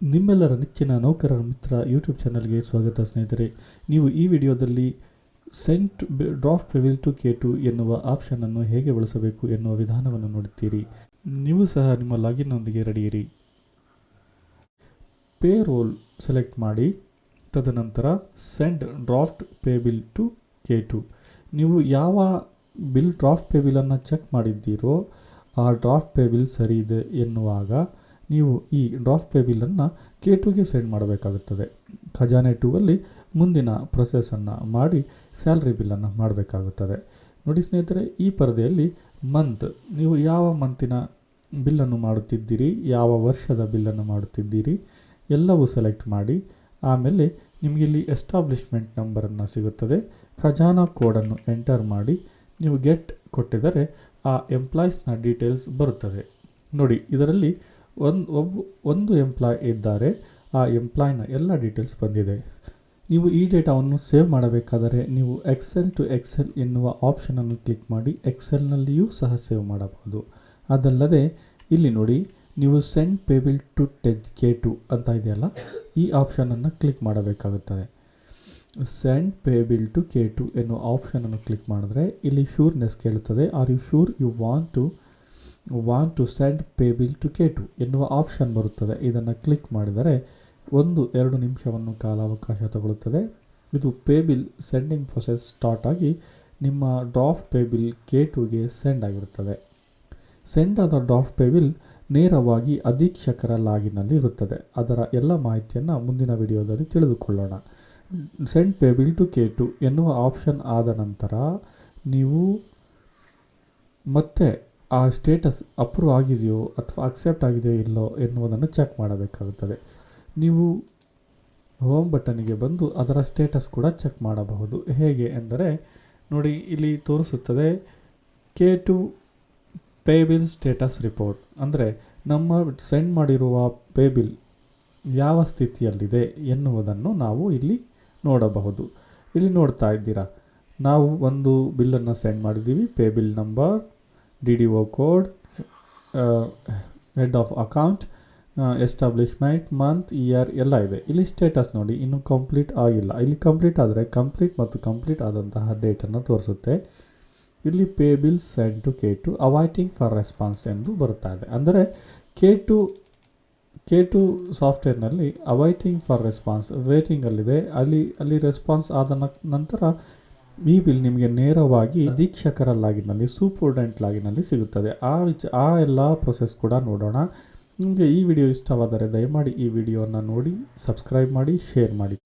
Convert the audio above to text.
ನಿಮ್ಮೆಲ್ಲರ ನೆಚ್ಚಿನ ನೌಕರರ ಮಿತ್ರ ಯೂಟ್ಯೂಬ್ ಚಾನಲ್ಗೆ ಸ್ವಾಗತ ಸ್ನೇಹಿತರೆ. ನೀವು ಈ ವಿಡಿಯೋದಲ್ಲಿ ಸೆಂಟ್ ಡ್ರಾಫ್ಟ್ ರಿವಿಲ್ ಟು ಕೆ ಟು ಎನ್ನುವ ಆಪ್ಷನನ್ನು ಹೇಗೆ ಬಳಸಬೇಕು ಎನ್ನುವ ವಿಧಾನವನ್ನು ನೋಡುತ್ತೀರಿ. ನೀವು ಸಹ ನಿಮ್ಮ ಲಾಗಿನ್ನೊಂದಿಗೆ ರೆಡಿಯಿರಿ ಪೇ ರೋಲ್ ಸೆಲೆಕ್ಟ್ ಮಾಡಿ, ತದನಂತರ send draft pay bill to K two ನೀವು ಯಾವ ಬಿಲ್ ಡ್ರಾಫ್ಟ್ ಪೇ ಬಿಲ್ಲನ್ನು ಚೆಕ್ ಮಾಡಿದ್ದೀರೋ, ಆ ಡ್ರಾಫ್ಟ್ ಪೇ ಬಿಲ್ ಸರಿ ಇದೆ ಎನ್ನುವಾಗ ನೀವು ಈ ಡ್ರಾಫ್ಟ್ ಪೇ ಬಿಲ್ಲನ್ನು ಕೆ ಟುಗೆ ಸೆಂಡ್ ಮಾಡಬೇಕಾಗುತ್ತದೆ. ಖಜಾನೆ ಟೂ ಅಲ್ಲಿ ಮುಂದಿನ ಪ್ರೊಸೆಸನ್ನು ಮಾಡಿ ಸ್ಯಾಲ್ರಿ ಬಿಲ್ಲನ್ನು ಮಾಡಬೇಕಾಗುತ್ತದೆ. ನೋಡಿ ಸ್ನೇಹಿತರೆ, ಈ ಪರದೆಯಲ್ಲಿ ಮಂತ್ ನೀವು ಯಾವ ಮಂತಿನ ಬಿಲ್ಲನ್ನು ಮಾಡುತ್ತಿದ್ದೀರಿ, ಯಾವ ವರ್ಷದ ಬಿಲ್ಲನ್ನು ಮಾಡುತ್ತಿದ್ದೀರಿ, ಎಲ್ಲವೂ ಸೆಲೆಕ್ಟ್ ಮಾಡಿ, ಆಮೇಲೆ ನಿಮಗೆ ಇಲ್ಲಿ ಎಸ್ಟಾಬ್ಲಿಷ್ಮೆಂಟ್ ನಂಬರನ್ನು ಸಿಗುತ್ತದೆ. ಖಜಾನಾ ಕೋಡನ್ನು ಎಂಟರ್ ಮಾಡಿ, ನೀವು ಗೆಟ್ ಕೊಟ್ಟಿದರೆ ಆ ಎಂಪ್ಲಾಯೀಸ್ನ ಡೀಟೇಲ್ಸ್ ಬರುತ್ತದೆ. ನೋಡಿ, ಇದರಲ್ಲಿ ಒಂದು ಒಬ್ಬ ಒಂದು ಎಂಪ್ಲಾಯ್ ಇದ್ದಾರೆ. ಆ ಎಂಪ್ಲಾಯ್ನ ಎಲ್ಲ ಡೀಟೇಲ್ಸ್ ಬಂದಿದೆ. ನೀವು ಈ ಡೇಟಾವನ್ನು ಸೇವ್ ಮಾಡಬೇಕಾದರೆ ನೀವು ಎಕ್ಸೆಲ್ ಟು ಎಕ್ಸೆಲ್ ಎನ್ನುವ ಆಪ್ಷನನ್ನು ಕ್ಲಿಕ್ ಮಾಡಿ ಎಕ್ಸೆಲ್ನಲ್ಲಿಯೂ ಸಹ ಸೇವ್ ಮಾಡಬಹುದು. ಅದಲ್ಲದೆ, ಇಲ್ಲಿ ನೋಡಿ, ನೀವು ಸೆಂಡ್ ಪೇಬಿಲ್ ಟು ಟೆಚ್ ಕೆ ಟು ಅಂತ ಇದೆಯಲ್ಲ, ಈ ಆಪ್ಷನನ್ನು ಕ್ಲಿಕ್ ಮಾಡಬೇಕಾಗುತ್ತದೆ. Send pay bill to K two ಎನ್ನುವ ಆಪ್ಷನನ್ನು ಕ್ಲಿಕ್ ಮಾಡಿದ್ರೆ, ಇಲ್ಲಿ ಶೂರ್ನೆಸ್ ಕೇಳುತ್ತದೆ. Are you sure you want to want to send pay bill to K two ಎನ್ನುವ ಆಪ್ಷನ್ ಬರುತ್ತದೆ. ಇದನ್ನು ಕ್ಲಿಕ್ ಮಾಡಿದರೆ ಒಂದು, ಎರಡು ನಿಮಿಷವನ್ನು ಕಾಲಾವಕಾಶ ತಗೊಳ್ಳುತ್ತದೆ. ಇದು pay bill sending process start ಆಗಿ ನಿಮ್ಮ ಡ್ರಾಫ್ಟ್ ಪೇ ಬಿಲ್ ಕೆ ಟುಗೆ ಸೆಂಡ್ ಆಗಿರುತ್ತದೆ. ಸೆಂಡ್ ಆದ ಡ್ರಾಫ್ಟ್ ಪೇ ಬಿಲ್ ನೇರವಾಗಿ ಅಧೀಕ್ಷಕರ ಲಾಗಿನಲ್ಲಿ ಇರುತ್ತದೆ. ಅದರ ಎಲ್ಲ ಮಾಹಿತಿಯನ್ನು ಮುಂದಿನ ವಿಡಿಯೋದಲ್ಲಿ ತಿಳಿದುಕೊಳ್ಳೋಣ. Send pay bill to K two ಎನ್ನುವ ಆಪ್ಷನ್ ಆದ ನಂತರ ನೀವು ಮತ್ತೆ ಆ ಸ್ಟೇಟಸ್ ಅಪ್ರೂವ್ ಆಗಿದೆಯೋ ಅಥವಾ ಅಕ್ಸೆಪ್ಟ್ ಆಗಿದೆಯೋ ಇಲ್ಲೋ ಎನ್ನುವುದನ್ನು ಚೆಕ್ ಮಾಡಬೇಕಾಗುತ್ತದೆ. ನೀವು ಹೋಮ್ ಬಟನಿಗೆ ಬಂದು ಅದರ ಸ್ಟೇಟಸ್ ಕೂಡ ಚೆಕ್ ಮಾಡಬಹುದು. ಹೇಗೆ ಎಂದರೆ, ನೋಡಿ ಇಲ್ಲಿ ತೋರಿಸುತ್ತದೆ K two pay bill status report ಅಂದರೆ ನಮ್ಮ ಸೆಂಡ್ ಮಾಡಿರುವ ಪೇ ಬಿಲ್ ಯಾವ ಸ್ಥಿತಿಯಲ್ಲಿದೆ ಎನ್ನುವುದನ್ನು ನಾವು ಇಲ್ಲಿ ನೋಡಬಹುದು. ಇಲ್ಲಿ ನೋಡ್ತಾ ಇದ್ದೀರಾ, ನಾವು ಒಂದು ಬಿಲ್ಲನ್ನು ಸೆಂಡ್ ಮಾಡಿದ್ದೀವಿ pay bill number D O code head of account establishment month year ಎಲ್ಲ ಇದೆ. ಇಲ್ಲಿ ಸ್ಟೇಟಸ್ ನೋಡಿ, ಇನ್ನೂ ಕಂಪ್ಲೀಟ್ ಆಗಿಲ್ಲ. ಇಲ್ಲಿ ಕಂಪ್ಲೀಟ್ ಆದರೆ ಕಂಪ್ಲೀಟ್ ಮತ್ತು ಕಂಪ್ಲೀಟ್ ಆದಂತಹ ಡೇಟನ್ನು ತೋರಿಸುತ್ತೆ. ಇಲ್ಲಿ pay bill send to K two awaiting for response ಎಂದು ಬರುತ್ತಾ ಇದೆ. ಅಂದರೆ ಕೆ ಟು ಕೆ ಟು ಸಾಫ್ಟ್ವೇರ್ನಲ್ಲಿ ಅವೈಟಿಂಗ್ ಫಾರ್ ರೆಸ್ಪಾನ್ಸ್ ವೇಟಿಂಗಲ್ಲಿದೆ ಅಲ್ಲಿ ಅಲ್ಲಿ ರೆಸ್ಪಾನ್ಸ್ ಆದ ನಂತರ ಈ ಬಿಲ್ ನಿಮಗೆ ನೇರವಾಗಿ ಅಧೀಕ್ಷಕರ ಲಾಗಿನಲ್ಲಿ ಸೂಪರ್ಡೆಂಟ್ ಲಾಗಿನಲ್ಲಿ ಸಿಗುತ್ತದೆ. ಆ ವಿಚ, ಆ ಎಲ್ಲ ಪ್ರೊಸೆಸ್ ಕೂಡ ನೋಡೋಣ. ನಿಮಗೆ ಈ ವಿಡಿಯೋ ಇಷ್ಟವಾದರೆ ದಯಮಾಡಿ ಈ ವಿಡಿಯೋವನ್ನು ನೋಡಿ ಸಬ್ಸ್ಕ್ರೈಬ್ ಮಾಡಿ ಶೇರ್ ಮಾಡಿ.